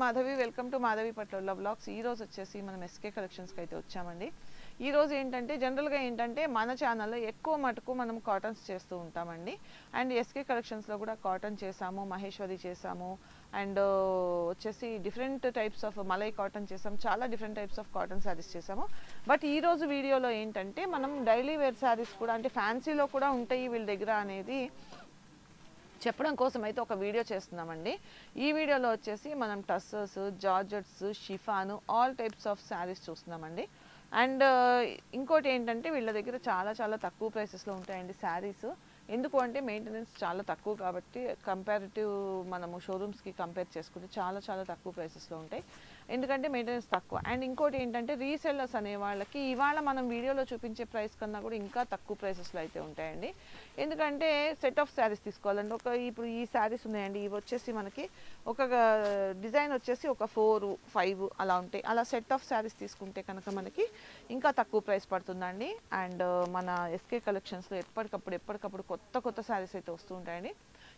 Madhavi welcome to Madhavi పట్ల blogs. ఈ రోజు వచ్చేసి మనం ఎస్కే కలెక్షన్స్కి అయితే వచ్చామండి. ఈ రోజు ఏంటంటే జనరల్గా ఏంటంటే మన ఛానల్లో ఎక్కువ మటుకు మనం కాటన్స్ చేస్తూ ఉంటామండి. అండ్ ఎస్కే కలెక్షన్స్లో కూడా కాటన్ చేసాము మహేశ్వరి చేసాము. అండ్ వచ్చేసి డిఫరెంట్ టైప్స్ ఆఫ్ మలై కాటన్ చేసాము. చాలా different types of cotton saris చేసాము. బట్ ఈ రోజు వీడియోలో ఏంటంటే మనం డైలీ వేర్ శారీస్ కూడా అంటే ఫ్యాన్సీలో కూడా ఉంటాయి వీళ్ళ దగ్గర అనేది. చెప్పడం కోసం అయితే ఒక వీడియో చేస్తున్నామండి. ఈ వీడియోలో వచ్చేసి మనం tussars georgettes chiffon all types of saris చూస్తున్నామండి. అండ్ ఇంకోటి ఏంటంటే వీళ్ళ దగ్గర చాలా చాలా తక్కువ ప్రైసెస్లో ఉంటాయండి శారీస్. ఎందుకు అంటే మెయింటెనెన్స్ చాలా తక్కువ కాబట్టి కంపారిటివ్ మనము షోరూమ్స్కి కంపేర్ చేసుకుంటే చాలా చాలా తక్కువ ప్రైసెస్లో ఉంటాయి. ఎందుకంటే మెయింటెనెన్స్ తక్కువ. అండ్ ఇంకోటి ఏంటంటే రీసెల్లర్స్ అనే వాళ్ళకి ఇవాళ మనం వీడియోలో చూపించే ప్రైస్ కన్నా కూడా ఇంకా తక్కువ ప్రైసెస్లో అయితే ఉంటాయండి. ఎందుకంటే సెట్ ఆఫ్ శారీస్ తీసుకోవాలండి. ఒక ఇప్పుడు ఈ శారీస్ ఉన్నాయండి. ఇవి వచ్చేసి మనకి ఒక డిజైన్ వచ్చేసి ఒక ఫోర్ ఫైవ్ అలా ఉంటాయి. అలా సెట్ ఆఫ్ శారీస్ తీసుకుంటే కనుక మనకి ఇంకా తక్కువ ప్రైస్ పడుతుందండి. అండ్ మన ఎస్కే కలెక్షన్స్లో ఎప్పటికప్పుడు ఎప్పటికప్పుడు కొత్త కొత్త శారీస్ అయితే వస్తూ ఉంటాయండి.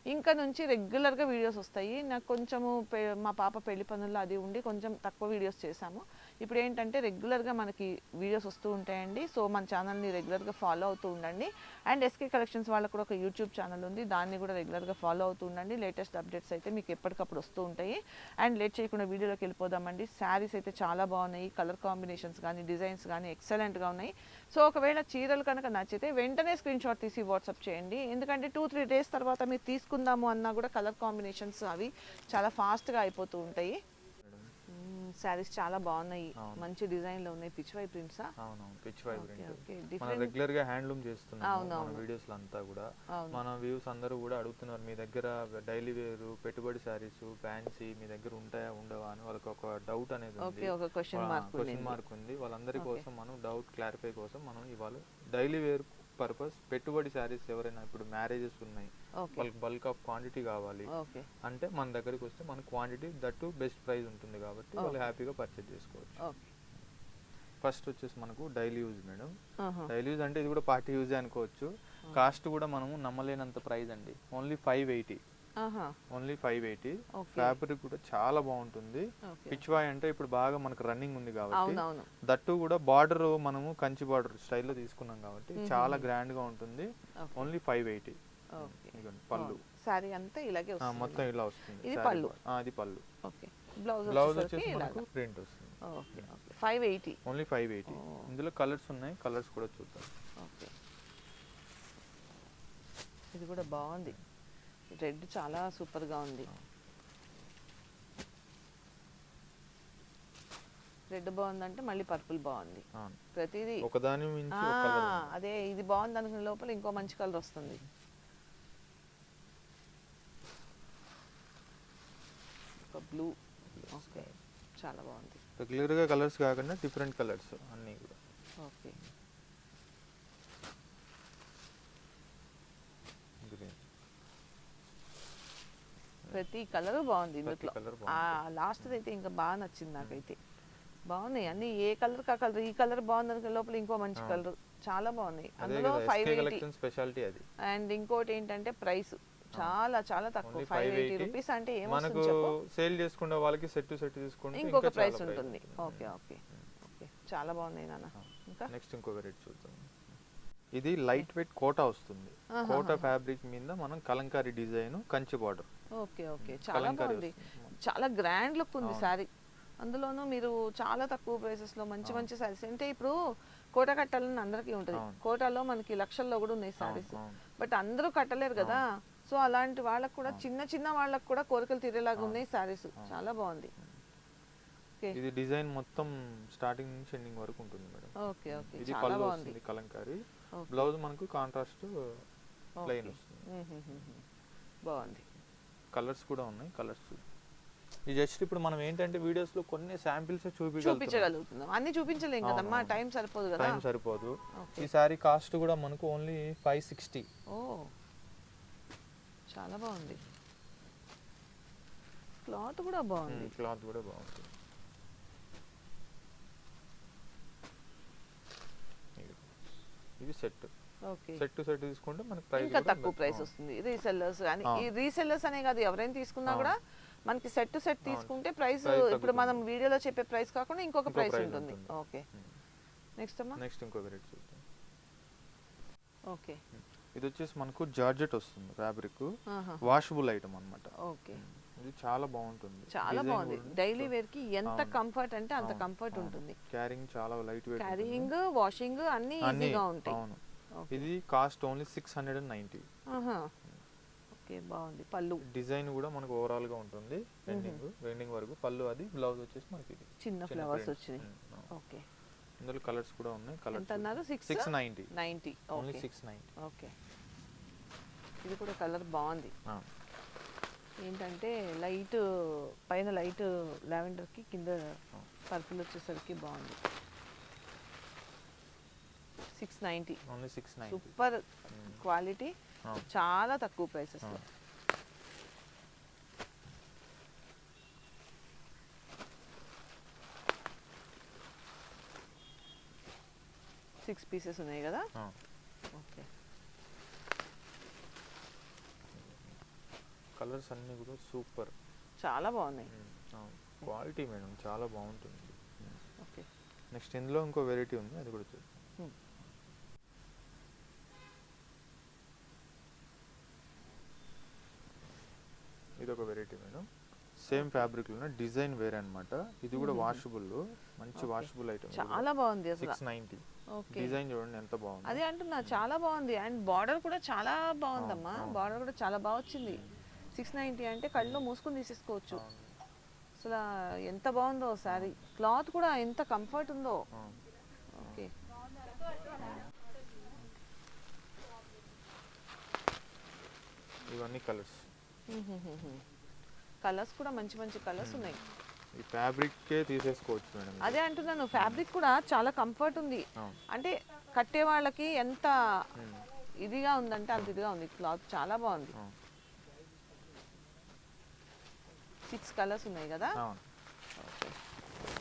ఇంకా నుంచి రెగ్యులర్గా వీడియోస్ వస్తాయి. నాకు కొంచెము పె- మా పాప పెళ్ళి పనుల్లో అది ఉండి కొంచెం తక్కువ వీడియోస్ చేశాము. ఇప్పుడు ఏంటంటే రెగ్యులర్గా మనకి వీడియోస్ వస్తూ ఉంటాయండి. సో మన ఛానల్ని రెగ్యులర్గా ఫాలో అవుతూ ఉండండి. అండ్ ఎస్కే కలెక్షన్స్ వాళ్ళకు కూడా ఒక యూట్యూబ్ ఛానల్ ఉంది. దాన్ని కూడా రెగ్యులర్గా ఫాలో అవుతూ ఉండండి. లేటెస్ట్ అప్డేట్స్ అయితే మీకు ఎప్పటికప్పుడు వస్తూ ఉంటాయి. అండ్ లేట్ చేయకుండా వీడియోలోకి వెళ్ళిపోదామండి. శారీస్ అయితే చాలా బాగున్నాయి. కలర్ కాంబినేషన్స్ కానీ డిజైన్స్ కానీ ఎక్సలెంట్గా ఉన్నాయి. సో ఒకవేళ చీరలు కనుక నచ్చితే వెంటనే స్క్రీన్ షాట్ తీసి వాట్సాప్ చేయండి. ఎందుకంటే టూ త్రీ డేస్ తర్వాత మీరు తీసుకుందాము అన్నా కూడా కలర్ కాంబినేషన్స్ అవి చాలా ఫాస్ట్గా అయిపోతూ ఉంటాయి. శారీస్ చాలా బాగున్నాయి. మంచి డిజైన్లో ఉన్నాయి. పిచ్ వై ప్రింట్సా అవునవును. పిచ్ వైబ్రెంట్ ఓకే మనం రెగ్యులర్గా హ్యాండ్లూమ్ చేస్తున్నాం మన. వీడియోస్ అంతా కూడా. మన వ్యూస్ అందరూ కూడా అడుగుతున్నారు మీ దగ్గర డైలీ వేరు పెట్టుబడి శారీస్ ఫ్యాన్సీ మీ దగ్గర ఉంటాయా ఉండవా? అని వాళ్ళకి ఒక డౌట్ అనేది ఓకే ఒక క్వశ్చన్ మార్క్ క్వశ్చన్ మార్క్ ఉంది. వాళ్ళందరి. కోసం మనం డౌట్ క్లారిఫై కోసం మనం ఇవాళ డైలీ వేర్ పర్పస్ పెట్టుబడి శారీస్ ఎవరైనా ఇప్పుడు మ్యారేజెస్ ఉన్నాయి వాళ్ళకి బల్క్ ఆఫ్ క్వాంటిటీ కావాలి. అంటే మన దగ్గరికి వస్తే మన క్వాంటిటీ దట్టు బెస్ట్ ప్రైస్ ఉంటుంది కాబట్టి వాళ్ళు. హ్యాపీగా పర్చేజ్ చేసుకోవచ్చు. ఫస్ట్ వచ్చేసి మనకు daily use madam. Daily use అంటే ఇది కూడా పార్టీ యూజ్ అనుకోవచ్చు. కాస్ట్ కూడా మనము నమ్మలేనంత ప్రైస్ అండి. Only five eighty only five eighty. Fabric కూడా చాలా బాగుంటుంది. పిచ్వాయ్ అంటే ఇప్పుడు బాగా మనకు రన్నింగ్ ఉంది కాబట్టి దట్టు కూడా బార్డర్ మనము కంచి బార్డర్ స్టైల్లో తీసుకున్నాం కాబట్టి చాలా గ్రాండ్గా ఉంటుంది ఓన్లీ ఫైవ్ ఎయిటీ. పళ్ళు. సారీ అంతా ఇలాగే మొత్తం ఇలా వస్తుంది. ఇది పళ్ళు. అది పళ్ళు. ఓకే. బ్లౌజ్ బ్లౌజ్ వచ్చేసి మనకు ప్రింట్ వస్తుంది. Okay okay. Five eighty. Only five eighty. ఇందులో కలర్స్ ఉన్నాయి. కలర్స్ కూడా చూద్దాం. ఓకే. ఇది కూడా బాగుంది. రెడ్ చాలా సూపర్గా ఉంది. రెడ్ బాగుందంటే మళ్ళీ పర్పుల్ బాగుంది. ప్రతిదీ. ఒకదాని. అదే ఇది బాగుంది అనుకునే లోపల ఇంకో మంచి కలర్ వస్తుంది. ఒక బ్లూ. ఓకే. చాలా బాగుంది. రెగ్యులర్గా కలర్స్ కాకుండా డిఫరెంట్ కలర్స్ అన్నీ కూడా. ఓకే. ప్రతి కలర్ బాగుంది ఇందులో. లాస్ట్ అయితే ఇంకా బాగా నచ్చింది నాకైతే. బాగున్నాయి. అన్ని ఏ కలర్ కా కలర్ ఈ కలర్ బాగుంది లోపల ఇంకో మంచి. కలర్. చాలా బాగున్నాయి. అదే అందులో ఫైవ్ ఎయిటీ స్పెషాలిటీ అది. అండ్ ఇంకోటి ఏంటంటే ప్రైస్. చాలా చాలా తక్కువ. Five eighty 580. రూపీస్ అంటే మనకు సేల్ చేసుకునే వాళ్ళకి సెట్ టు సెట్ తీసుకుంటే ఇంకొక ఇంకా ప్రైస్ ఉంటుంది. ఓకే ఓకే ఓకే చాలా బాగున్నాయి నాన్న. ఇంకా? నెక్స్ట్ ఇంకో వెరైటీ చూద్దాం. ఇది లైట్ వెయిట్ కోటా వస్తుంది. కోటా. ఫ్యాబ్రిక్ మీద మనం Kalamkari design Kanchi border okay okay. చాలా బాగుంది. చాలా గ్రాండ్ లుక్ ఉంది. శారీ. అందులోనూ మీరు చాలా తక్కువ ప్రైసెస్లో మంచి. మంచి శారీస్ అంటే ఇప్పుడు కోట కట్టాలని అందరికీ ఉంటుంది. కోటాలో మనకి లక్షల్లో కూడా ఉన్నాయి శారీస్. బట్ అందరూ కట్టలేరు కదా. సో అలాంటి వాళ్ళకు కూడా చిన్న చిన్న వాళ్ళకు కూడా కోరికలు తీరేలాగా ఉన్నాయి శారీస్. చాలా బాగుంది. ఇది డిజైన్ మొత్తం స్టార్టింగ్ నుంచి ఎండింగ్ వరకు ఉంటుంది మేడం. Okay okay. ఇది చాలా బాగుంది. కలంకారీ. బ్లౌజ్ మనకు కాంట్రాస్ట్ ప్లెయిన్. వస్తుంది. బాగుంది. కలర్స్ కూడా ఉన్నాయి కలర్స్. ఇది జస్ట్ ఇప్పుడు మనం ఏంటంటే వీడియోస్లో కొన్ని శాంపిల్స్ చూపించగలుగుతాం చూపించగలుగుతున్నాం. అన్ని చూపించలేం కదమ్మా. టైం సరిపోదు కదా. టైం సరిపోదు. ఈ సారీ కాస్ట్ కూడా మనకు ఓన్లీ ఫైవ్ సిక్స్టీ ఓ చాలా బాగుంది. క్లాత్ కూడా బాగుంది. క్లాత్ కూడా బాగుంటుంది ఇది. సెట్. సెట్ టు సెట్ తీసుకుంటే మనకి ప్రైస్ ఇంకా తక్కువ ప్రైస్ వస్తుంది. రీసెల్లర్స్ కానీ ఈ రీసెల్లర్స్ అనే కాదు ఎవరైనా తీసుకున్నా. కూడా మనకి సెట్ టు సెట్ తీసుకుంటే ప్రైస్ ఇప్పుడు మనం. వీడియోలో చెప్పే ప్రైస్ కాకుండా ఇంకొక ఇంకో ప్రైస్ ఉంటుంది. ఓకే నెక్స్ట్ అమ్మా. నెక్స్ట్ ఇంకో వెరైటీ చూద్దాం. ఓకే ఇది వచ్చేసి మనకు జార్జెట్ వస్తుంది ఫ్యాబ్రిక్. వాషబుల్ ఐటమ్ అన్నమాట. ఓకే ఇది చాలా బాగుంటుంది. చాలా బాగుంది. డైలీ వేర్కి ఎంత. కంఫర్ట్ అంటే అంత కంఫర్ట్. ఉంటుంది. క్యారింగ్ చాలా లైట్ వెయిట్ క్యారీయింగ్ వాషింగ్ అన్ని ఈజీగా ఉంటాయి. అవును. ఇది cost only six hundred and ninety. Okay బాగుంది. పళ్ళు. డిజైన్ కూడా మనకు ఓవరాల్గా ఉంటుంది ఎండింగ్ ఎండింగ్ వరకు పళ్ళు అది బ్లౌజ్ వచ్చేసి మనకి ఇది. చిన్న ఫ్లవర్స్. వచ్చినాయి. ఓకే. ఇందులో కలర్స్ కూడా ఉన్నాయి. ఎంత కలర్స్ అన్నారు? Six six ninety ninety. Only six ninety okay. ఇది కూడా కలర్ బాగుంది. ఏంటంటే లైట్ పైన లైట్ లావెండర్కి కింద పర్పుల్ వచ్చేసరికి బాగుంది. Six ninety only six ninety super quality చాలా తక్కువ ప్రైసెస్. సిక్స్ పీసెస్ ఉన్నాయి కదా? ఓకే కలర్స్ అన్ని కూడా సూపర్ చాలా బాగున్నాయి. క్వాలిటీ మేడం చాలా బాగుంటుంది. ఓకే నెక్స్ట్ ఇందులో ఇంకో వెరైటీ ఉంది అది కూడా చూద్దాం. ఇది ఒక వెరైటీ మేడం. సేమ్ ఫ్యాబ్రిక్లోనే డిజైన్ వేరే అన్నమాట. ఇది కూడా వాషబుల్ మంచి. వాషబుల్ ఐటమ్ చాలా బాగుంది అసలు. Six ninety okay. డిజైన్ చూడండి ఎంత బాగుంది. అదే అంటున్నా చాలా బాగుంది. అండ్ బార్డర్ కూడా చాలా బాగుందమ్మా. బార్డర్ కూడా చాలా బాగా వచ్చింది. సిక్స్ నైంటీ అంటే కళ్ళు మూసుకొని తీసేసుకోవచ్చు. అసలు ఎంత బాగుందో సారీ క్లాత్ కూడా ఎంత కంఫర్ట్ ఉందో. ఓకే. ఇవన్నీ కలర్స్ కలర్స్ కూడా మంచి మంచి కలర్స్ ఉన్నాయి. ఈ ఫ్యాబ్రిక్ కే తీసేసుకోవచ్చు మేడం. అదే అంటున్నాను ఫ్యాబ్రిక్ కూడా చాలా కంఫర్ట్ ఉంది. అంటే కట్టే వాళ్ళకి ఎంత. ఇదిగా ఉందంటే అంత ఇదిగా ఉంది. క్లాత్ చాలా బాగుంది. సిక్స్ కలర్స్ ఉన్నాయి కదా?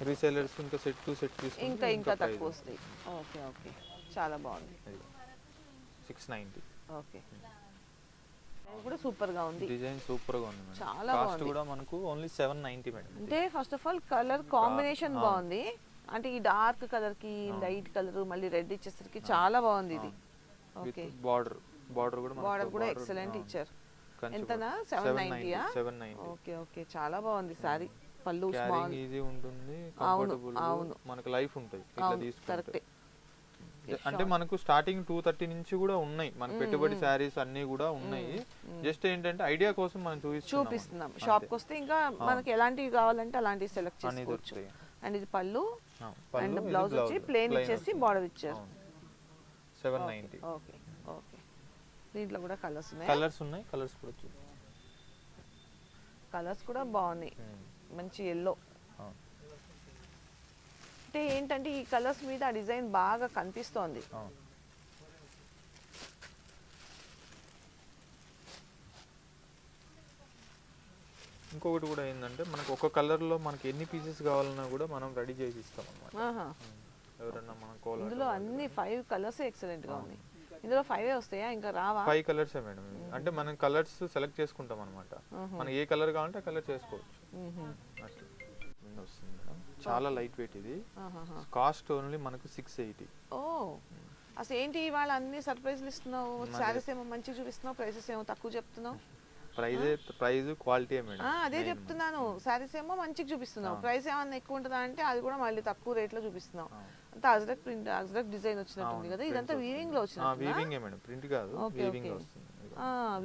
రీసేలర్స్ ఇంకా సెట్ టు సెట్ తీసుకుంటే ఇంకా ఇంకా తక్కువ వస్తాయి. Okay okay. చాలా బాగుంది. Six ninety okay. కూడా సూపర్గా ఉంది. డిజైన్ సూపర్గా ఉంది చాలా కాస్ట్. కూడా మనకు ఓన్లీ సెవెన్ నైన్టీ మేడం. ఇది. అంటే first of all colour combination ఆ. బాగుంది. అంటే ఈ డార్క్ కలర్కి లైట్ కలర్ మళ్ళీ రెడ్ ఇచ్చేసరికి చాలా బాగుంది ఇది. ఓకే బార్డర్ బార్డర్ కూడా బార్డర్ కూడా ఎక్సలెంట్ ఇచ్చారు. ఎంతనా? సెవెన్ నైన్టీయా సెవెన్ నైన్టీ ఓకే ఓకే చాలా బాగుంది సారీ పళ్ళు స్మాల్ ఈజీ ఉంటుంది కంఫర్టబుల్. మనకు లైఫ్ ఉంటుంది ఇట్లా తీసుకుంటే. కరెక్టే అంటే మనకు స్టార్టింగ్ టూ థర్టీ నుంచి కూడా ఉన్నాయి. మన పెట్టుబడి శారీస్ అన్ని కూడా ఉన్నాయి. జస్ట్ ఏంటంటే ఐడియా కోసం మనం చూపిస్తున్నాం చూపిస్తున్నాం షాప్కి వస్తే ఇంకా మనకి ఎలాంటివి కావాలంటే అలాంటివి సెలెక్ట్ చేసుకోవచ్చు. అండ్ ఇది పళ్ళు. అండ్ బ్లౌజ్ వచ్చి. ప్లేన్ ఇచ్చేసి. బార్డర్ ఇచ్చారు. సెవెన్ నైన్టీ ఓకే ఓకే దీంట్లో కూడా కలర్స్ ఉన్నాయి? కలర్స్ ఉన్నాయి. కలర్స్ కూడా కలర్స్ కూడా బాగున్నాయి. ఉమ్, మంచి ఎల్లో అంటే ఏంటంటే ఈ కలర్స్ మీద ఆ డిజైన్ బాగా కనిపిస్తోంది. ఇంకొకటి కూడా ఏంటంటే మనకు ఒక కలర్లో మనకి ఎన్ని పీసెస్ కావాలన్నా కూడా మనం రెడీ చేసి ఇస్తాం అన్నమాట. ఆహా. ఎవరన్నా మన కోలా ఇందులో అన్ని ఫైవ్ కలర్స్ ఎక్సలెంట్గా ఉన్నాయి. ఇందులో ఫైవ్ వస్తాయా? ఇంకా రావా? Five colours madam. అంటే మనం కలర్స్ సెలెక్ట్ చేసుకుంటాం అనమాట మనకి ఏ కలర్ కావాలంటే ఆ కలర్ చేసుకోవచ్చు. వస్తుంది. చాలా లైట్ వెయిట్ ఇది. కాస్ట్ ఓన్లీ మనకు సిక్స్ ఎయిటీ ఓ. అసలు ఏంటి ఇవాళ అన్ని సర్ప్రైజ్లు ఇస్తున్నావు? శారీస్ ఏమో మంచిగా చూపిస్తున్నావు ప్రైసెస్ ఏమో తక్కువ చెప్తున్నావు. Price price quality madam. అదే చెప్తున్నాను. శారీస్ ఏమో మంచిగా చూపిస్తున్నావు. ప్రైస్ ఏమన్నా ఎక్కువ ఉంటుందా అంటే అది కూడా మళ్ళీ తక్కువ రేట్లో చూపిస్తున్నావు. అంతా అజ్రక్ ప్రింట్ అజ్రక్ డిజైన్ వచ్చినట్టుంది కదా? ఇదంతా వీవింగ్లో వచ్చినట్టు వీవింగ్ మేడం. ప్రింట్ కాదు. Weaving okay. వస్తుంది.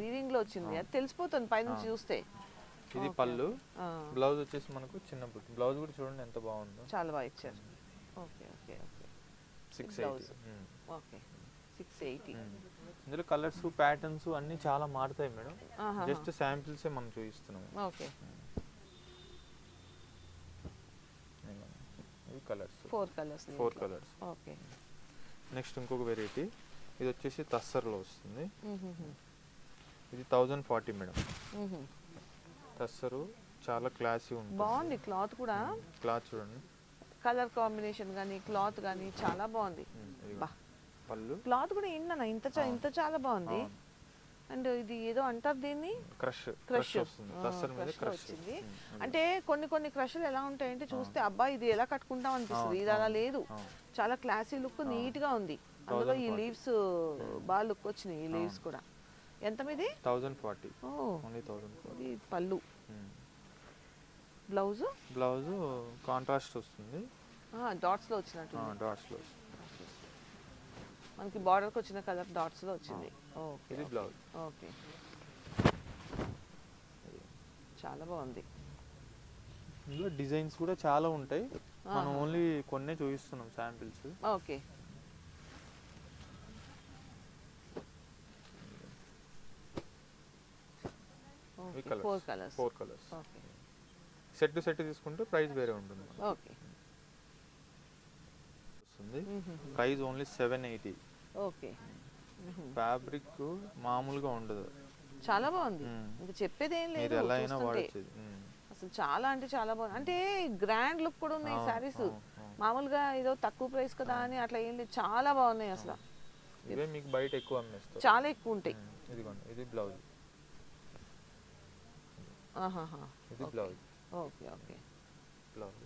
వీవింగ్లో వచ్చింది. అది తెలిసిపోతుంది పైనుంచి చూస్తే. ఇది పళ్ళు. బ్లౌజ్ వచ్చేసి మనకు చిన్న బుట్టి. బ్లౌజ్ కూడా చూడండి ఎంత బాగుందో. చాలా బాగా ఇచ్చారు. Okay okay okay. Six. Eighty okay. Six eighty ఇందులో కలర్స్ ప్యాటర్న్స్ అన్ని చాలా మారుతాయి మేడం. జస్ట్ శాంపిల్స్ మనం చూపిస్తున్నాం ఓకే. ఇవి colours four colours four colours okay. Next ఇంకొక వెరైటీ ఇది వచ్చేసి తస్సర్లో వస్తుంది. ఇది థౌజండ్ ఫార్టీ మేడం. తస్సరు చాలా క్లాసీ ఉంటుంది. బాగుంది క్లాత్ కూడా. క్లాత్ చూడండి. కలర్ కాంబినేషన్ కానీ క్లాత్ కానీ చాలా బాగుంది. బా. పళ్ళు. క్లాత్ కూడా ఏంటన్నా ఇంత ఇంత చాలా బాగుంది. అండ్ ఇది ఏదో అంటారు దీన్ని? క్రష్. క్రష్ వచ్చింది. అంటే కొన్ని కొన్ని క్రష్లు ఎలా ఉంటాయంటే చూస్తే అబ్బా ఇది ఎలా కట్టుకుంటాం అనిపిస్తుంది. ఇది అలా లేదు. చాలా క్లాసీ లుక్ నీట్గా ఉంది. అందులో ఈ లీవ్స్ బాగా లుక్ వచ్చినాయి ఈ లీవ్స్ కూడా. ఎంత మీది thousand forty. Only thousand forty. పళ్ళు. బ్లౌజ్? బ్లౌజ్ కాంట్రాస్ట్ వస్తుంది. డాట్స్లో వచ్చినట్టు డాట్స్లో మనకి బార్డర్కి వచ్చిన కలర్ డాట్స్లో వచ్చింది ఓకే ఇది బ్లౌజ్. ఓకే. చాలా బాగుంది. ఇందులో డిజైన్స్ కూడా చాలా ఉంటాయి. మనం ఓన్లీ కొన్నే చూపిస్తున్నాం శాంపిల్స్. ఓకే ఈ four colours four colours okay set to set తీసుకుంటే ప్రైస్ వేరే ఉంటుంది. ఓకే వస్తుంది. Price only seven eighty okay fabric మామూలుగా ఉండదు. చాలా బాగుంది. మ్మ్. ఇంకా చెప్పేది ఏం లేదు ఎలా అయినా చూస్తుంటే. వాడచ్చు. ఇది. మ్మ్. అసలు చాలా అంటే చాలా బాగుంది. అంటే గ్రాండ్ లుక్ కూడా ఉన్నాయి సారీస్. మామూలుగా ఏదో తక్కువ ప్రైస్ కదా అని అట్లా ఏం లేదు. చాలా బాగున్నాయి అసలు. ఇవే మీకు బయట ఎక్కువ అమ్మేస్తారు. చాలా ఎక్కువ ఉంటాయి. మ్మ్. ఇదిగోండి ఇది బ్లౌజ్. ఇది బ్లౌజ్. Okay okay. బ్లౌజ్.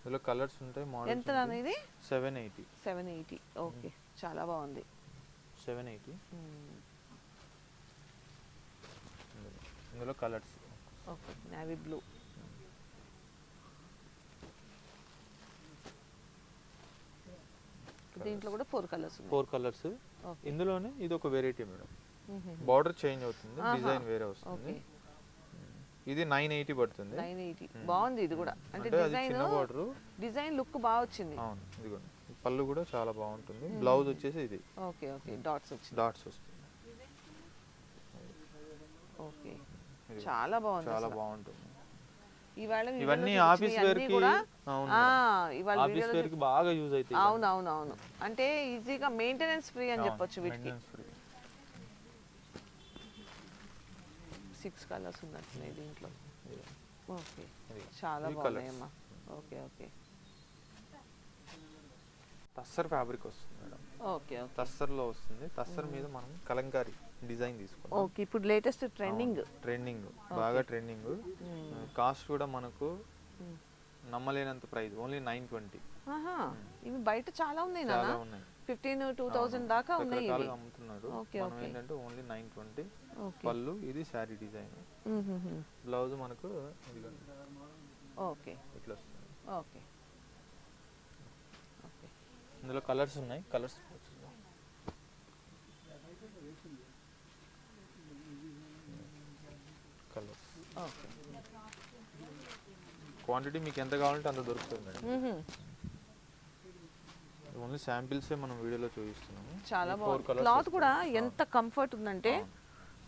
ఇందులో కలర్స్ ఉంటాయి ఎంత మోడల్స్ నాన్న ఇది seven eighty. Seven eighty. Okay చాలా బాగుంది. Seven eighty. ఇందులో కలర్స్. ఓకే నావీ బ్లూ దీంట్లో కూడా ఫోర్ కలర్స్ ఫోర్ కలర్స్ ఇందులోనే ఇది ఒక వెరైటీ మేడం. బార్డర్ చేంజ్ అవుతుంది. డిజైన్ వేరే వస్తుంది. ఓకే. ఇది నైన్ ఎయిటీ పడుతుంది. Nine eighty. బాగుంది ఇది కూడా. అంటే డిజైన్ చిన్న బార్డర్. డిజైన్ లుక్ బాగా వచ్చింది. అవును ఇదిగోండి ఈ పళ్ళు కూడా చాలా బాగుంటుంది. బ్లౌజ్ వచ్చేసి ఇది. Okay okay. డాట్స్ వచ్చింది డాట్స్ వస్తుంది. ఓకే. ఇది చాలా బాగుంది చాలా. బాగుంటుంది. ఇవన్నీ ఆఫీస్ వేర్కి కూడా ఆఫీస్ వేర్కి బాగా యూజ్ అవుతాయి అవును అవును అవును అంటే ఈజీగా మెయింటెనెన్స్ ఫ్రీ అని చెప్పొచ్చు వీటికి. సిక్స్ కలర్స్ ఉన్నట్టున్నాయి దీంట్లో. ఓకే. చాలా బాగున్నాయమ్మా ఓకే ఓకే. టస్సర్ ఫ్యాబ్రిక్ వస్తుంది మేడం. ఓకే టస్సర్లో వస్తుంది. టస్సర్ మీద మనం కలంకారీ డిజైన్ తీసుకున్నాం ఓకే ఇప్పుడు లేటెస్ట్ ట్రెండింగ్. ట్రెండింగ్. బాగా ట్రెండింగ్. కాస్ట్ కూడా మనకు నమ్మలేనంత ప్రైస్. Only nine twenty. ఆహా. ఇవి బయట చాలా ఉన్నాయి చాలా ఉన్నాయి. ఫిఫ్టీన్ టూ థౌసండ్ దాకా ఉన్నాయి రకరకాలుగా అమ్ముతున్నారు. ఓకే, మనం ఓకే. ఏంటంటే ఓన్లీ నైన్ ట్వంటీ ఓకే. పళ్ళు ఇది శారీ డిజైన్ బ్లౌజ్ మనకు ఇదిగోండి ఓకే. ఇట్లా వస్తుంది. ఓకే. ఓకే. ఇందులో కలర్స్ ఉన్నాయి. Colours colours okay. క్వాంటిటీ మీకు ఎంత కావాలంటే అంత దొరుకుతుంది మేడం. ఓన్లీ శాంపిల్సే మనం వీడియోలో చూపిస్తున్నాము. చాలా బాగుంది. క్లాత్ కూడా. ఎంత కంఫర్ట్ ఉందంటే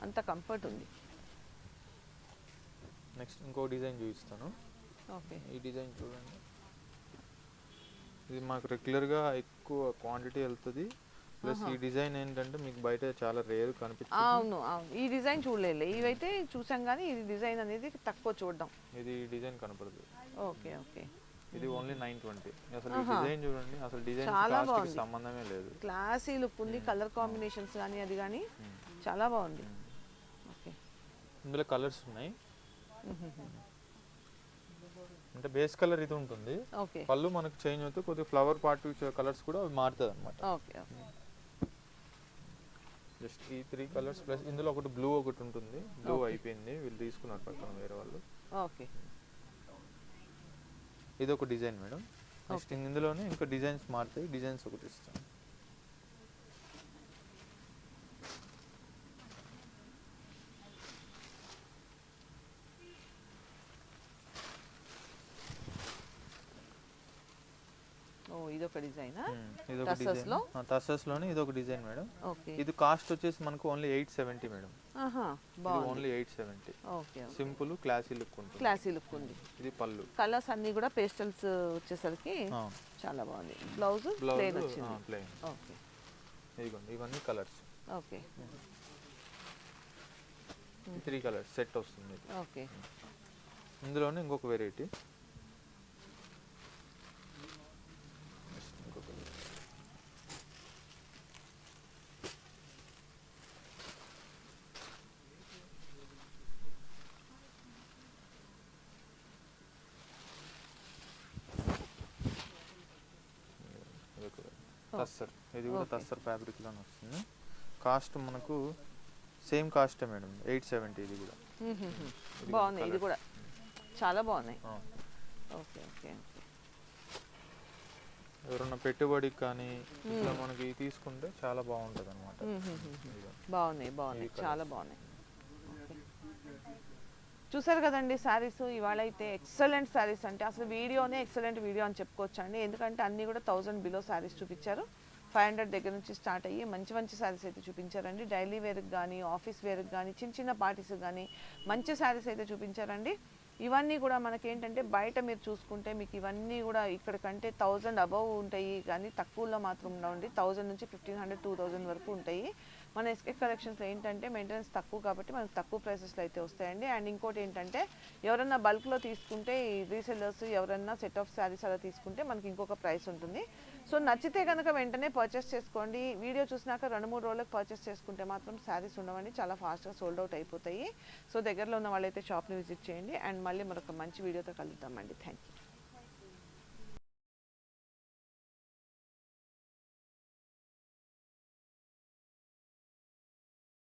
అంత కంఫర్ట్ ఉంది. నెక్స్ట్ ఇంకో డిజైన్ చూపిస్తాను. ఓకే. ఈ డిజైన్ చూడండి. ఇది మాకు రెగ్యులర్గా ఎక్కువ క్వాంటిటీ వెళ్తుంది. ప్లస్ ఈ డిజైన్ ఏంటంటే మీకు బయట చాలా రేర్ కనిపిస్తుంది. అవును అవును. ఈ డిజైన్ చూడలేదు ఇవైతే చూసాం కానీ ఈ డిజైన్ అనేది తక్కువ చూడడం ఇది డిజైన్ కనపడదు. Okay okay. ఇది ఓన్లీ నైన్ ట్వంటీ అసలు డిజైన్ చూడండి అసలు డిజైన్ చాలా బాగుంది. సంబంధమే లేదు. క్లాసీ లుక్ ఉంది కలర్ కాంబినేషన్స్ కానీ అది కానీ చాలా బాగుంది. ఓకే ఇందులో కలర్స్ ఉన్నాయి. అంటే బేస్ కలర్ ఇది ఉంటుంది. ఓకే పళ్ళు మనకు చేంజ్ అవుతుంది కొద్దిగా ఫ్లవర్ పార్ట్ కలర్స్ కూడా అవి మారుతుంది అనమాట జస్ట్ ఈ త్రీ కలర్స్ ప్లస్ ఇందులో ఒకటి బ్లూ ఒకటి ఉంటుంది. బ్లూ అయిపోయింది వీళ్ళు తీసుకున్నారు పక్కన వేరే వాళ్ళు. ఓకే ఇది ఒక డిజైన్ మేడం. నెక్స్ట్ ఇందులోనే ఇంకా డిజైన్స్ మారుతాయి. డిజైన్స్ ఒకటి ఇస్తాను. ఇదొక డిజైనా? ఇది ఒక డిజైన్. లో? లోనే ఇది ఒక డిజైన్ మేడం. ఓకే. ఇది కాస్ట్ వచ్చేసి మనకు only eight seventy madam. Only eight seventy okay simple classy look ఉంటుంది. క్లాసీ లుక్ ఉంది. ఇది పళ్ళు. కలర్స్ అన్ని కూడా పేస్టల్స్ వచ్చేసరికి చాలా బాగుంది. బ్లౌజ్ ప్లేన్ వచ్చింది. Plain okay. ఇదిగోండి ఇవన్నీ colours okay. Three colours set వస్తుంది. ఓకే. ఇందులోనే ఇంకొక వెరైటీ ఇంకొక టస్సర్ ఇది కూడా. టస్సర్ ఫ్యాబ్రిక్లోనే వస్తుంది కాస్ట్ మనకు సేమ్ కాస్టే మేడం ఎయిట్ సెవెంటీ ఇది కూడా. బాగున్నాయి ఇది. కూడా చాలా బాగున్నాయి. ఓకే ఓకే ఎవరన్నా పెట్టుబడికి కానీ ఇట్లా మనకి తీసుకుంటే చాలా బాగుంటుంది అనమాట బాగున్నాయి బాగున్నాయి. చాలా బాగున్నాయి. చూసారు కదండి శారీస్ ఇవాళ అయితే ఎక్సలెంట్ శారీస్ అంటే అసలు వీడియోనే ఎక్సలెంట్ వీడియో అని చెప్పుకోవచ్చు అండి ఎందుకంటే అన్నీ కూడా థౌజండ్ బిలో శారీస్ చూపించారు. ఫైవ్ హండ్రెడ్ దగ్గర నుంచి స్టార్ట్ అయ్యి మంచి మంచి శారీస్ అయితే చూపించారండి. డైలీ వేర్కి కానీ ఆఫీస్ వేర్కి కానీ చిన్న చిన్న పార్టీస్కి కానీ మంచి శారీస్ అయితే చూపించారండి. ఇవన్నీ కూడా మనకేంటంటే బయట మీరు చూసుకుంటే మీకు ఇవన్నీ కూడా ఇక్కడ కంటే థౌజండ్ అబవ్ ఉంటాయి. కానీ తక్కువలో మాత్రం ఉండవండి. థౌజండ్ నుంచి ఫిఫ్టీన్ హండ్రెడ్ టూ థౌజండ్ వరకు ఉంటాయి. మన ఎస్కే కలెక్షన్స్లో ఏంటంటే మెయింటెనెన్స్ తక్కువ కాబట్టి మనకు తక్కువ ప్రైసెస్లో అయితే వస్తాయండి. అండ్ ఇంకోటి ఏంటంటే ఎవరన్నా బల్క్లో తీసుకుంటే ఈ రీసెల్లర్స్ ఎవరన్నా సెట్ ఆఫ్ శారీస్ అలా తీసుకుంటే మనకి ఇంకొక ప్రైస్ ఉంటుంది. సో నచ్చితే కనుక వెంటనే పర్చేస్ చేసుకోండి. వీడియో చూసినాక రెండు మూడు రోజులకు పర్చేస్ చేసుకుంటే మాత్రం శారీస్ ఉండవండి. చాలా ఫాస్ట్గా సోల్డ్ అవుట్ అయిపోతాయి. సో దగ్గరలో ఉన్న వాళ్ళైతే షాప్ని విజిట్ చేయండి. అండ్ మళ్ళీ మరొక మంచి వీడియోతో కలుద్దామండి థ్యాంక్ యూ